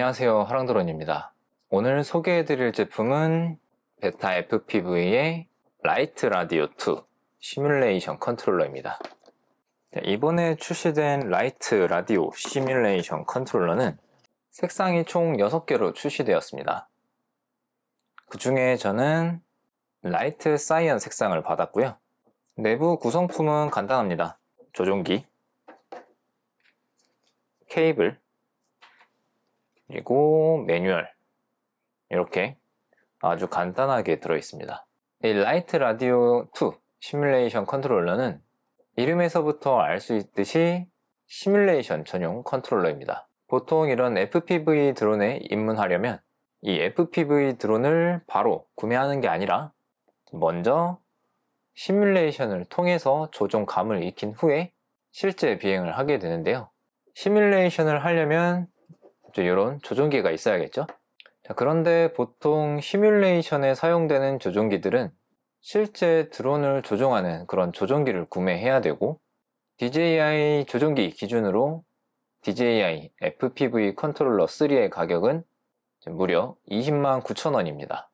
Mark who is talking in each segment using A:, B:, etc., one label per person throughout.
A: 안녕하세요. 하랑드론입니다. 오늘 소개해드릴 제품은 베타 FPV의 라이트 라디오 2 시뮬레이션 컨트롤러입니다. 이번에 출시된 라이트 라디오 시뮬레이션 컨트롤러는 색상이 총 6개로 출시되었습니다. 그 중에 저는 라이트 사이언 색상을 받았고요. 내부 구성품은 간단합니다. 조종기 케이블 그리고 매뉴얼. 이렇게 아주 간단하게 들어있습니다. 이 라이트 라디오 2 시뮬레이션 컨트롤러는 이름에서부터 알 수 있듯이 시뮬레이션 전용 컨트롤러입니다. 보통 이런 FPV 드론에 입문하려면 이 FPV 드론을 바로 구매하는 게 아니라 먼저 시뮬레이션을 통해서 조종감을 익힌 후에 실제 비행을 하게 되는데요. 시뮬레이션을 하려면 이런 조종기가 있어야겠죠? 자, 그런데 보통 시뮬레이션에 사용되는 조종기들은 실제 드론을 조종하는 그런 조종기를 구매해야 되고 DJI 조종기 기준으로 DJI FPV 컨트롤러 3의 가격은 무려 20만 9천원입니다.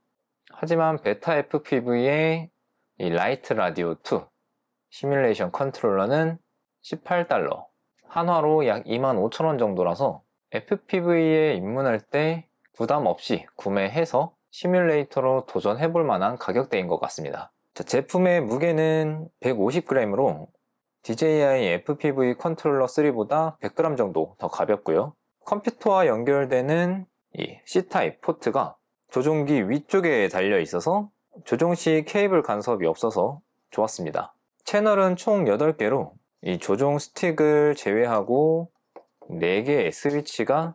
A: 하지만 베타 FPV의 이 라이트 라디오 2 시뮬레이션 컨트롤러는 18달러 한화로 약 2만 5천원 정도라서 FPV에 입문할 때 부담 없이 구매해서 시뮬레이터로 도전해 볼 만한 가격대인 것 같습니다. 자, 제품의 무게는 150g으로 DJI FPV 컨트롤러 3보다 100g 정도 더 가볍고요. 컴퓨터와 연결되는 이 C타입 포트가 조종기 위쪽에 달려 있어서 조종 시 케이블 간섭이 없어서 좋았습니다. 채널은 총 8개로 이 조종 스틱을 제외하고 4개의 스위치가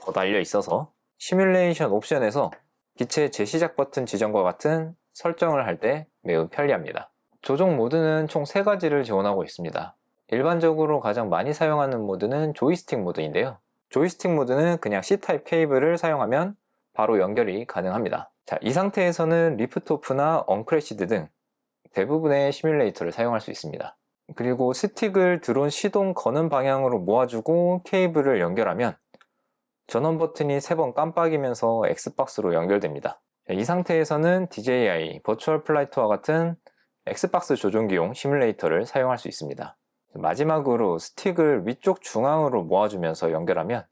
A: 더 달려 있어서 시뮬레이션 옵션에서 기체 재시작 버튼 지정과 같은 설정을 할 때 매우 편리합니다. 조종 모드는 총 3가지를 지원하고 있습니다. 일반적으로 가장 많이 사용하는 모드는 조이스틱 모드인데요. 조이스틱 모드는 그냥 C타입 케이블을 사용하면 바로 연결이 가능합니다. 자, 이 상태에서는 리프트오프나 언크래시드 등 대부분의 시뮬레이터를 사용할 수 있습니다 그리고 스틱을 드론 시동 거는 방향으로 모아주고 케이블을 연결하면 전원 버튼이 3번 깜빡이면서 엑스박스로 연결됩니다. 이 상태에서는 DJI 버추얼 플라이트와 같은 엑스박스 조종기용 시뮬레이터를 사용할 수 있습니다. 마지막으로 스틱을 위쪽 중앙으로 모아주면서 연결하면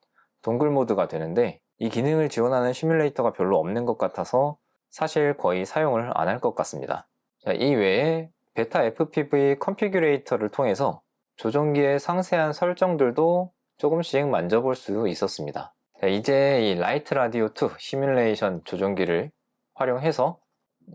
A: 동글 모드가 되는데 이 기능을 지원하는 시뮬레이터가 별로 없는 것 같아서 사실 거의 사용을 안 할 것 같습니다. 이 외에 베타 FPV 컨피규레이터를 통해서 조종기의 상세한 설정들도 조금씩 만져볼 수 있었습니다. 이제 이 라이트 라디오 2 시뮬레이션 조종기를 활용해서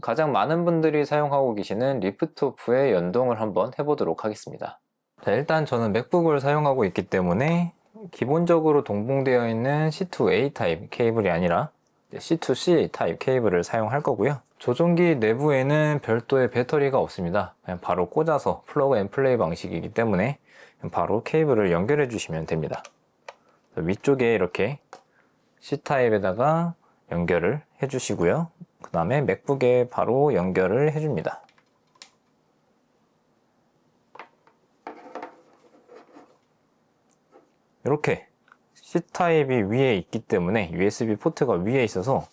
A: 가장 많은 분들이 사용하고 계시는 리프트오프의 연동을 한번 해보도록 하겠습니다. 자, 일단 저는 맥북을 사용하고 있기 때문에 기본적으로 동봉되어 있는 C2A 타입 케이블이 아니라 C2C 타입 케이블을 사용할 거고요 조종기 내부에는 별도의 배터리가 없습니다. 그냥 바로 꽂아서 플러그 앤 플레이 방식이기 때문에 바로 케이블을 연결해 주시면 됩니다. 위쪽에 이렇게 C타입에다가 연결을 해 주시고요. 그 다음에 맥북에 바로 연결을 해 줍니다. 이렇게 C타입이 위에 있기 때문에 USB 포트가 위에 있어서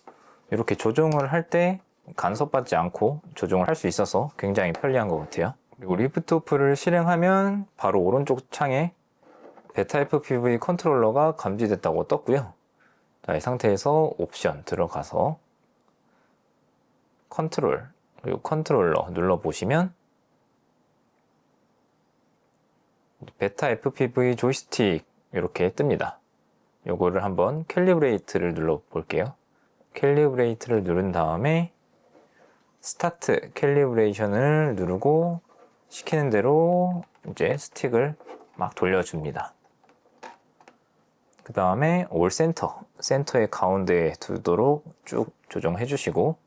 A: 이렇게 조종을 할 때 간섭받지 않고 조종을 할 수 있어서 굉장히 편리한 것 같아요. 그리고 리프트 오프를 실행하면 바로 오른쪽 창에 베타 FPV 컨트롤러가 감지됐다고 떴고요. 자, 이 상태에서 옵션 들어가서 컨트롤 그리고 컨트롤러 눌러 보시면 베타 FPV 조이스틱 이렇게 뜹니다. 요거를 한번 캘리브레이트를 눌러 볼게요. 캘리브레이트를 누른 다음에 스타트 캘리브레이션을 누르고 시키는 대로 이제 스틱을 막 돌려줍니다. 그 다음에 올 센터, 센터의 가운데에 두도록 쭉 조정해 주시고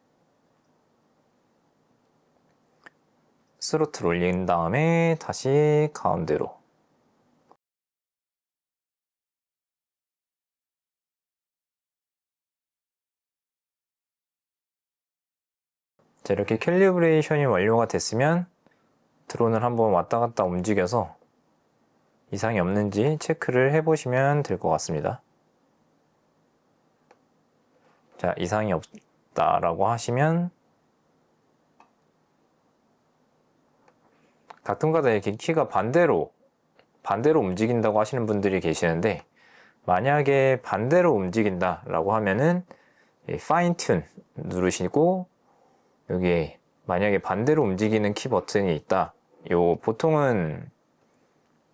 A: 스로틀 올린 다음에 다시 가운데로 자, 이렇게 캘리브레이션이 완료가 됐으면 드론을 한번 왔다 갔다 움직여서 이상이 없는지 체크를 해 보시면 될 것 같습니다. 자, 이상이 없다라고 하시면 가끔가다 이렇게 키가 반대로 반대로 움직인다고 하시는 분들이 계시는데 만약에 반대로 움직인다 라고 하면은 파인 튠 누르시고 여기에 만약에 반대로 움직이는 키 버튼이 있다. 요 보통은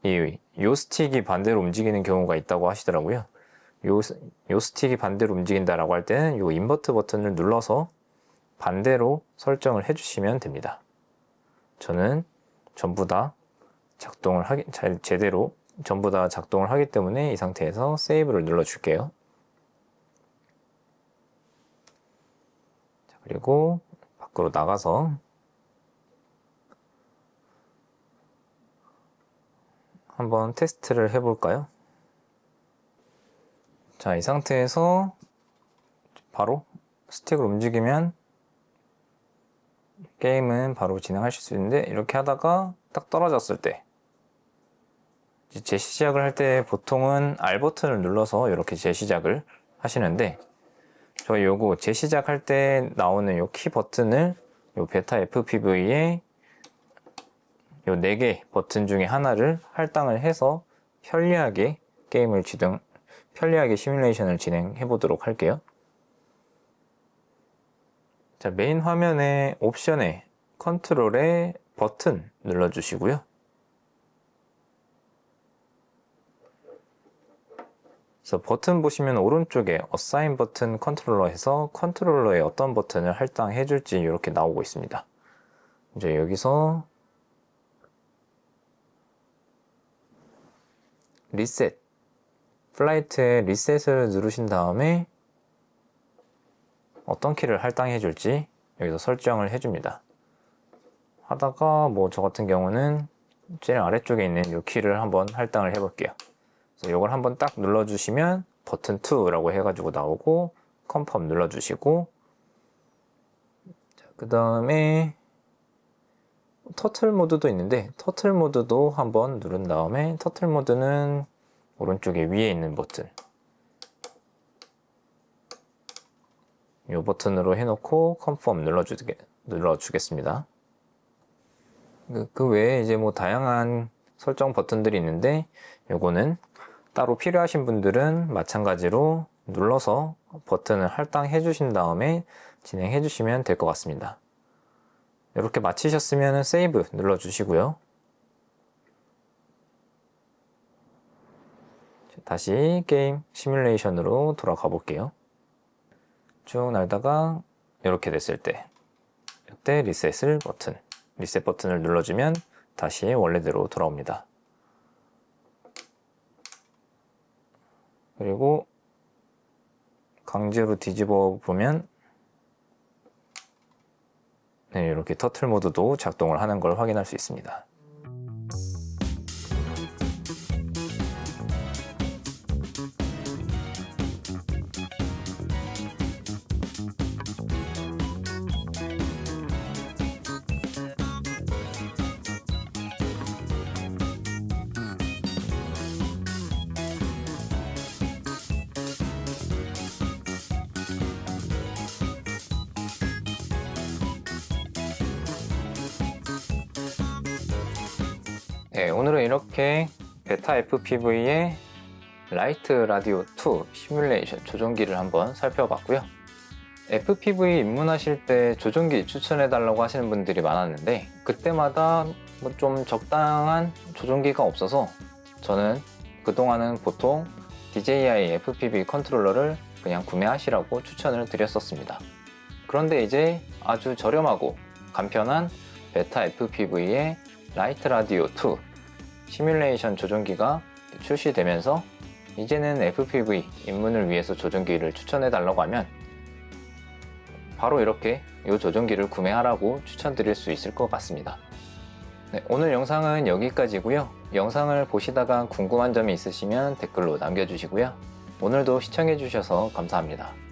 A: 이 요 스틱이 반대로 움직이는 경우가 있다고 하시더라고요. 요, 요 스틱이 반대로 움직인다라고 할 때는 요 인버트 버튼을 눌러서 반대로 설정을 해주시면 됩니다. 저는 전부 다 작동을 하기 잘 제대로 전부 다 작동을 하기 때문에 이 상태에서 세이브를 눌러 줄게요. 그리고 밖으로 나가서 한번 테스트를 해볼까요? 자, 이 상태에서 바로 스틱을 움직이면 게임은 바로 진행하실 수 있는데 이렇게 하다가 딱 떨어졌을 때 재시작을 할 때 보통은 R 버튼을 눌러서 이렇게 재시작을 하시는데 저희 요거 재시작할 때 나오는 요 키 버튼을 요 베타 FPV에 요 4개 버튼 중에 하나를 할당을 해서 편리하게 게임을 진행, 편리하게 시뮬레이션을 진행해 보도록 할게요. 자, 메인 화면에 옵션에 컨트롤에 버튼 눌러주시고요. 그래서 버튼 보시면 오른쪽에 어사인 버튼 컨트롤러 해서 컨트롤러에 어떤 버튼을 할당해 줄지 이렇게 나오고 있습니다. 이제 여기서 리셋 플라이트에 리셋을 누르신 다음에 어떤 키를 할당해 줄지 여기서 설정을 해줍니다. 하다가 뭐 저 같은 경우는 제일 아래쪽에 있는 이 키를 한번 할당을 해 볼게요. 이걸 한번 딱 눌러주시면 버튼 2라고 해가지고 나오고 컨펌 눌러주시고 그 다음에 터틀 모드도 있는데 터틀 모드도 한번 누른 다음에 터틀 모드는 오른쪽에 위에 있는 버튼. 이 버튼으로 해놓고 컨펌 눌러주게, 눌러주겠습니다. 그, 그 외에 이제 뭐 다양한 설정 버튼들이 있는데 요거는 따로 필요하신 분들은 마찬가지로 눌러서 버튼을 할당해 주신 다음에 진행해 주시면 될 것 같습니다. 이렇게 마치셨으면 세이브 눌러 주시고요. 다시 게임 시뮬레이션으로 돌아가 볼게요. 쭉 날다가 이렇게 됐을 때 이때 리셋을 버튼 리셋 버튼을 눌러주면 다시 원래대로 돌아옵니다 그리고 강제로 뒤집어 보면 네, 이렇게 터틀 모드도 작동을 하는 걸 확인할 수 있습니다 네, 오늘은 이렇게 베타 FPV의 라이트 라디오 2 시뮬레이션 조종기를 한번 살펴봤고요. FPV 입문하실 때 조종기 추천해 달라고 하시는 분들이 많았는데 그때마다 뭐 좀 적당한 조종기가 없어서 저는 그동안은 보통 DJI FPV 컨트롤러를 그냥 구매하시라고 추천을 드렸었습니다. 그런데 이제 아주 저렴하고 간편한 베타 FPV의 라이트 라디오 2 시뮬레이션 조종기가 출시되면서 이제는 FPV 입문을 위해서 조종기를 추천해 달라고 하면 바로 이렇게 이 조종기를 구매하라고 추천드릴 수 있을 것 같습니다. 네, 오늘 영상은 여기까지고요. 영상을 보시다가 궁금한 점이 있으시면 댓글로 남겨주시고요. 오늘도 시청해 주셔서 감사합니다.